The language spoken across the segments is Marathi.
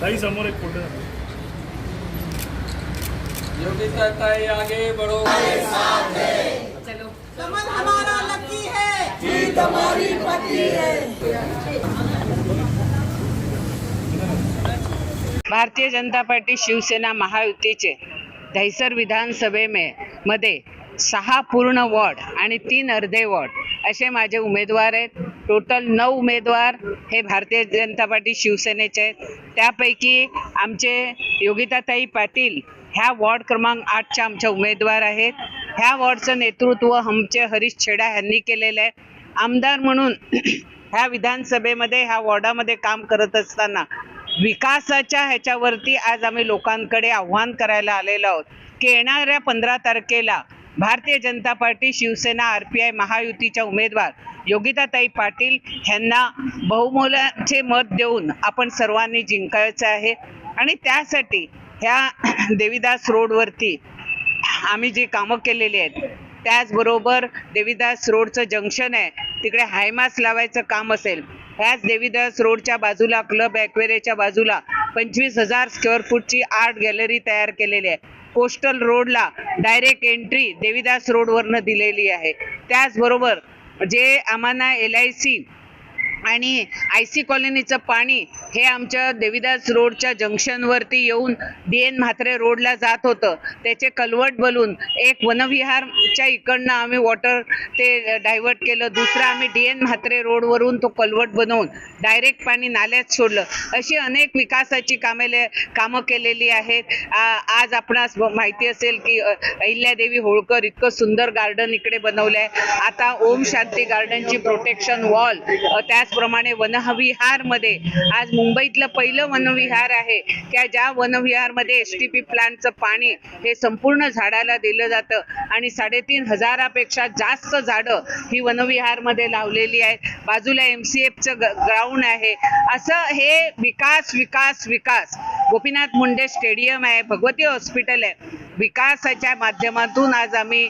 ताई समोर एक फोटो. योगिता ताई आगे बढ़ो. भारतीय जनता पार्टी शिवसेना महायुतीचे दहिसर विधानसभे मध्ये सहा पूर्ण वॉर्ड आणि तीन अर्धे वॉर्ड असे माझे उमेदवार आहेत. टोटल नऊ उमेदवार हे भारतीय जनता पार्टी शिवसेनेचे आहेत. त्यापैकी आमचे योगिताताई पाटील ह्या वॉर्ड क्रमांक आठच्या आमच्या उमेदवार आहेत. ह्या वॉर्डचं नेतृत्व आमचे हरीश छेडा यांनी केलेलं आहे. आमदार म्हणून ह्या विधानसभेमध्ये ह्या वॉर्डामध्ये काम करत असताना विकासाच्या ह्याच्यावरती आज आम्ही लोकांकडे आव्हान करायला आलेलो आहोत. की येणाऱ्या पंधरा तारखेला Bharatiya Janata party Shivsena R P I महायुतीच्या उमेदवार योगिताताई पाटील ह्यांना बहुमोलाचे मत देऊन आपण सर्वांनी जिंकायचं आहे. आणि त्यासाठी ह्या देवीदास रोडवरती आम्ही जी कामं केलेली आहेत त्याचबरोबर देवीदास रोडचं जंक्शन आहे तिकडे हायमास लावायचं काम असेल. ह्याच देवीदास रोडच्या बाजूला क्लब ॲक्वेरियाच्या बाजूला पंचवीस हजार स्क्वेअर फूटची आर्ट गॅलरी तयार केलेली आहे. कोस्टल रोडला डायरेक्ट एंट्री देवीदास रोडवरनं दिलेली आहे. त्याचबरोबर जे आम्हाला एल आय सी आणि आय सी कॉलनीचं पाणी हे आमच्या देवीदास रोडच्या जंक्शनवरती येऊन डी एन म्हात्रे रोडला जात होतं. त्याचे कलवट बलून एक वनविहारच्या इकडनं आम्ही वॉटर ते डायव्हर्ट केलं. दुसरं आम्ही डी एन म्हात्रे रोडवरून तो कलवट बनवून डायरेक्ट पाणी नाल्यात सोडलं. अशी अनेक विकासाची कामेले कामं केलेली आहेत. आज आपणास माहिती असेल की अहिल्यादेवी होळकर इतकं सुंदर गार्डन इकडे बनवलं आहे आता ओम शांती गार्डनची प्रोटेक्शन वॉल त्याचप्रमाणे वनविहारमध्ये आज मुंबईतलं पहिलं वनविहार आहे. त्या ज्या वनविहारमध्ये एस टी पी प्लांटचं पाणी हे संपूर्ण झाडाला दिलं जातं आणि साडेतीन हजारापेक्षा जास्त झाडं ही वनविहारमध्ये लावलेली आहेत. बाजूला एम सी एफचं ग्राउंड आहे. असं हे विकास विकास विकास. गोपीनाथ मुंडे स्टेडियम आहे. भगवती हॉस्पिटल आहे. विकासाच्या माध्यमातून आज आम्ही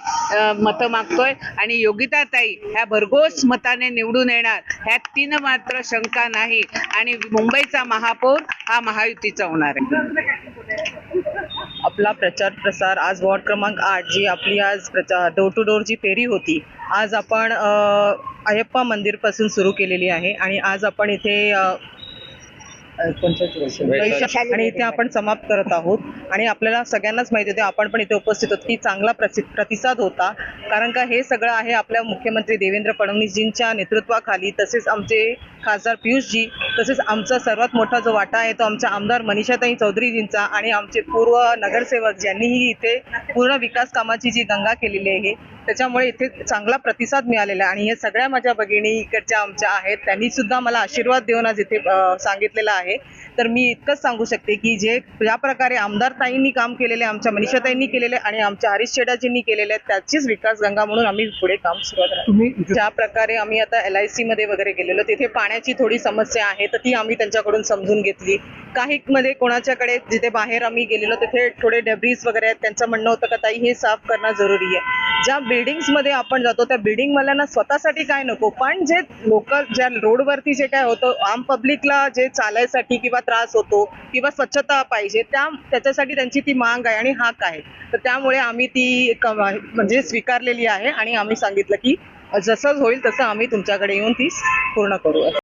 मतं मागतोय. आणि योगिताताई ह्या भरघोस मताने निवडून येणार ह्यात तीन मात्र शंका नाही. आणि मुंबईचा महापौर हा महायुतीचा होणार आहे. आपला प्रचार प्रसार आज वॉर्ड क्रमांक आठ जी आपली आज प्रचार डोर टू डोर जी फेरी होती आज आपण अयप्पा मंदिरपासून सुरू केलेली आहे. आणि आज आपण इथे आणि इथे आपण समाप्त करत आहोत. आणि आपल्याला सगळ्यांनाच माहिती होते आपण पण इथे उपस्थित होतो की चांगला प्रतिसाद होता. कारण का हे सगळं आहे आपल्या मुख्यमंत्री देवेंद्र फडणवीसजींच्या नेतृत्वाखाली. तसेच आमचे खासदार पियुषजी तसेच आमचा सर्वात मोठा जो वाटा आहे तो आमच्या आमदार मनीषाताई चौधरीजींचा आणि आमचे पूर्व नगरसेवक ज्यांनीही इथे पूर्ण विकास कामाची जी गंगा केलेली आहे त्याच्यामुळे इथे चांगला प्रतिसाद मिळालेला आहे. आणि हे सगळ्या माझ्या भगिनी इकडच्या आमच्या आहेत. त्यांनी सुद्धा मला आशीर्वाद देऊन आज इथे सांगितलेलं आहे. तर मी इतकंच सांगू शकते की जे ज्या प्रकारे आमदार ताईंनी काम केलेले आहे, आमच्या मनीषाताईंनी केलेले आहे आणि आमच्या हरीश शेडाजींनी केलेले त्याचीच विकास गंगा म्हणून आम्ही पुढे काम सुरुवात ज्या प्रकारे आम्ही आता एल आय सी मध्ये वगैरे गेलेलो तिथे पाण्याची थोडी समस्या आहे तर ती आम्ही त्यांच्याकडून समजून घेतली. काही मध्ये कोणाच्याकडे जिथे बाहेर आम्ही गेलेलो तिथे थोडे डेब्रिज वगैरे आहेत त्यांचं म्हणणं होतं का ताई हे साफ करणं जरुरी आहे. ज्या बिल्डिंग्समध्ये आपण जातो त्या बिल्डिंगवाल्यांना स्वतःसाठी काय नको? पण जे लोकल ज्या रोडवरती जे काय होतं आम पब्लिकला जे चालायसाठी किंवा त्रास होतो किंवा स्वच्छता पाहिजे त्या त्याच्यासाठी त्यांची ती मांग आहे आणि हाक आहे. तर त्यामुळे आम्ही ती म्हणजे स्वीकारलेली आहे आणि आम्ही सांगितलं की जसं होईल तसं आम्ही तुमच्याकडे येऊन ती पूर्ण करू